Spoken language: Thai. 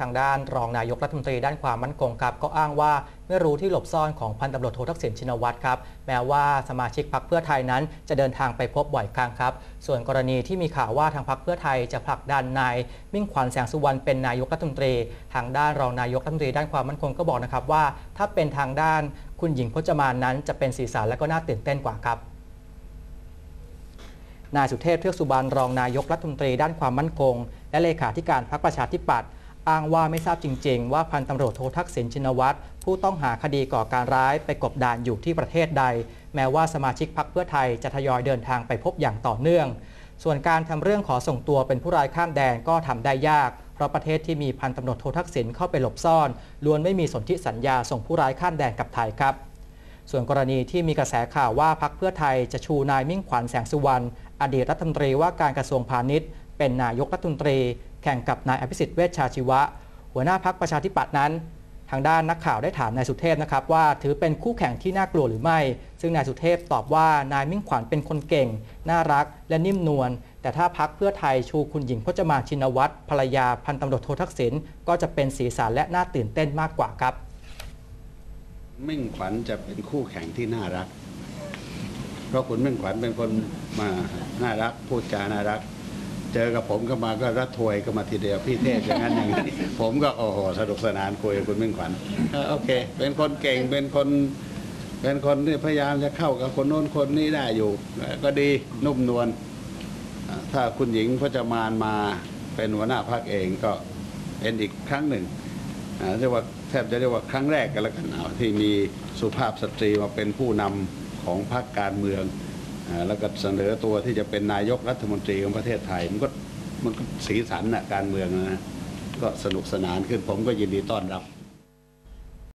ทางด้านรองนายกรัฐมนตรีด้านความมั่นคงครับก็อ้างว่าไม่รู้ที่หลบซ่อนของพันตำรวจโททักษิณชินวัตรครับแม้ว่าสมาชิกพรรคเพื่อไทยนั้น จะเดินทางไปพบบ่อยครั้งครับ ส่วนกรณีที่มีข่าวว่าทางพรรคเพื่อไทยจะผลักดันนายมิ่งขวัญแสงสุวรรณเป็นนายกรัฐมนตรี ทางด้านรองนายกรัฐมนตรีด้านความมั่นคงก็บอกนะครับว่า ถ้าเป็นทางด้านคุณหญิงพจมานนั้นจะเป็นสีสันและก็น่าตื่นเต้นกว่าครับนายสุเทพเทือกสุบรรณรองนายกรัฐมนตรีด้านความมั่นคง และเลขาธิการพรรคประชาธิปัตย์ อ้างว่าไม่ทราบจริง ๆ ว่าพันตำรวจโททักษิณชินวัตรผู้ต้องหาคดีก่อการร้ายไปกบดานอยู่ที่ประเทศใด แม้ว่าสมาชิกพรรคเพื่อไทยจะทยอยเดินทางไปพบอย่างต่อเนื่อง ส่วนการทำเรื่องขอส่งตัวเป็นผู้ร้ายข้ามแดนก็ทำได้ยาก เพราะประเทศที่มีพันตำรวจโททักษิณเข้าไปหลบซ่อนล้วนไม่มีสนธิสัญญาส่งผู้ร้ายข้ามแดนกับไทยครับส่วนกรณีที่มีกระแสข่าวว่าพักเพื่อไทยจะชูนายมิ่งขวัญแสงสุวรรณอดีตรัฐมนตรีว่าการกระทรวงพาณิชย์ เป็นนายกรัฐมนตรี แข่งกับนายอภิสิทธิ์เวชชาชีวะ หัวหน้าพักประชาธิปัตย์นั้น ทางด้านนักข่าวได้ถามนายสุเทพนะครับว่าถือเป็นคู่แข่งที่น่ากลัวหรือไม่ ซึ่งนายสุเทพตอบว่านายมิ่งขวัญเป็นคนเก่ง น่ารัก และนิ่มนวลแต่ถ้าพักเพื่อไทยชูคุณหญิงพจมานชินวัตรภรรยาพันตำรวจโททักษิณก็จะเป็นสีสันและน่าตื่นเต้นมากกว่าครับ มิ่งขวัญจะเป็นคู่แข่งที่น่ารัก เพราะคุณมิ่งขวัญเป็นคนมาน่ารักพูดจาน่ารัก เจอกับผมก็มาก็รัดถวยก็มาทีเดียวพี่เทพอย่างนั้นอย่างนี้ผมก็โอ้โหสนุกสนานคุยกับคุณมิ่งขวัญโอเค เป็นคนเก่งเป็นคน เป็นคนที่พยายามจะเข้ากับคนโน้นคนนี้ได้อยู่ ก็ดีนุ่มนวลถ้าคุณหญิงพจมานมาเป็นหัวหน้าพรรคเองก็เป็นอีกครั้งหนึ่งเรียกว่าแทบจะเรียกว่าครั้งแรกกันแล้วกันเอาที่มีสุภาพสตรีมาเป็นผู้นำของพรรคการเมือง แล้วก็เสนอตัวที่จะเป็นนายกรัฐมนตรีของประเทศไทย มันก็มันก็สีสันนะการเมืองนะก็สนุกสนานขึ้นผมก็ยินดีต้อนรับ